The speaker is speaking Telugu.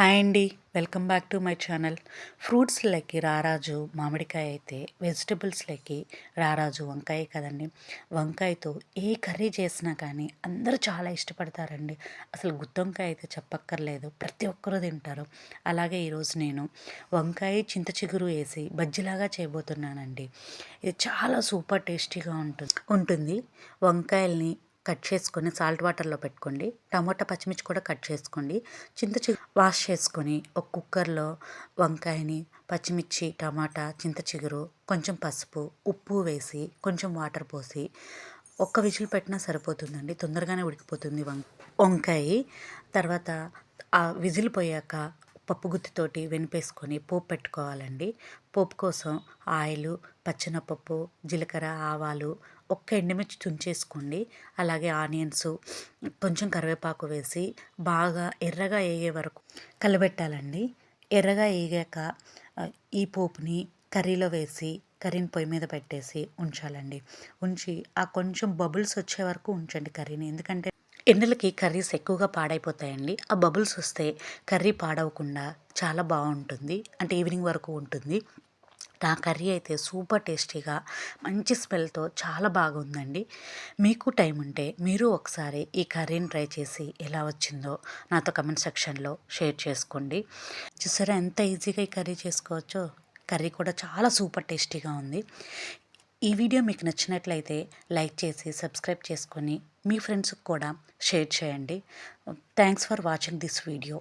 హాయ్ అండి. Welcome back to my channel. ఫ్రూట్స్లకి రారాజు మామిడికాయ అయితే వెజిటబుల్స్లకి రారాజు వంకాయ కదండి. వంకాయతో ఏ కర్రీ చేసినా కానీ అందరూ చాలా ఇష్టపడతారండి. అసలు గుత్తొంకాయ అయితే చెప్పక్కర్లేదు. ప్రతి ఒక్కరూ తింటారు. అలాగే ఈరోజు నేను వంకాయ చింత చిగురు వేసి బజ్జిలాగా చేయబోతున్నానండి. ఇది చాలా సూపర్ టేస్టీగా ఉంటుంది ఉంటుంది. వంకాయల్ని కట్ చేసుకొని సాల్ట్ వాటర్లో పెట్టుకోండి. టమాటా పచ్చిమిర్చి కూడా కట్ చేసుకోండి. చింత వాష్ చేసుకొని ఒక కుక్కర్లో వంకాయని పచ్చిమిర్చి టమాటా చింత చిగురు కొంచెం పసుపు ఉప్పు వేసి కొంచెం వాటర్ పోసి ఒక్క విజిల్ పెట్టినా సరిపోతుందండి. తొందరగానే ఉడికిపోతుంది వం వంకాయ. తర్వాత ఆ విజిల్ పోయాక పప్పు గుత్తితోటి వెనిపేసుకొని పోపు పెట్టుకోవాలండి. పోపు కోసం ఆయిల్ పచ్చెనపప్పు జీలకర్ర ఆవాలు ఒక్క ఎండుమిర్చి తుంచేసుకోండి. అలాగే ఆనియన్స్ కొంచెం కరివేపాకు వేసి బాగా ఎర్రగా వేగే వరకు కలబెట్టాలండి. ఎర్రగా వేగాక ఈ పోపుని కర్రీలో వేసి కర్రీని పొయ్యి మీద పెట్టేసి ఉంచాలండి. ఉంచి ఆ కొంచెం బబుల్స్ వచ్చే వరకు ఉంచండి కర్రీని. ఎందుకంటే ఎండలకి కర్రీస్ ఎక్కువగా పాడైపోతాయండి. ఆ బబుల్స్ వస్తే కర్రీ పాడవకుండా చాలా బాగుంటుంది. అంటే ఈవినింగ్ వరకు ఉంటుంది. నా కర్రీ అయితే సూపర్ టేస్టీగా మంచి స్మెల్తో చాలా బాగుందండి. మీకు టైం ఉంటే మీరు ఒకసారి ఈ కర్రీని ట్రై చేసి ఎలా వచ్చిందో నాతో కమెంట్ సెక్షన్లో షేర్ చేసుకోండి. చూసారా ఎంత ఈజీగా ఈ కర్రీ చేసుకోవచ్చో? కర్రీ కూడా చాలా సూపర్ టేస్టీగా ఉంది. ఈ వీడియో మీకు నచ్చినట్లయితే లైక్ చేసి సబ్స్క్రైబ్ చేసుకొని మీ ఫ్రెండ్స్కి కూడా షేర్ చేయండి. Thanks for watching this video.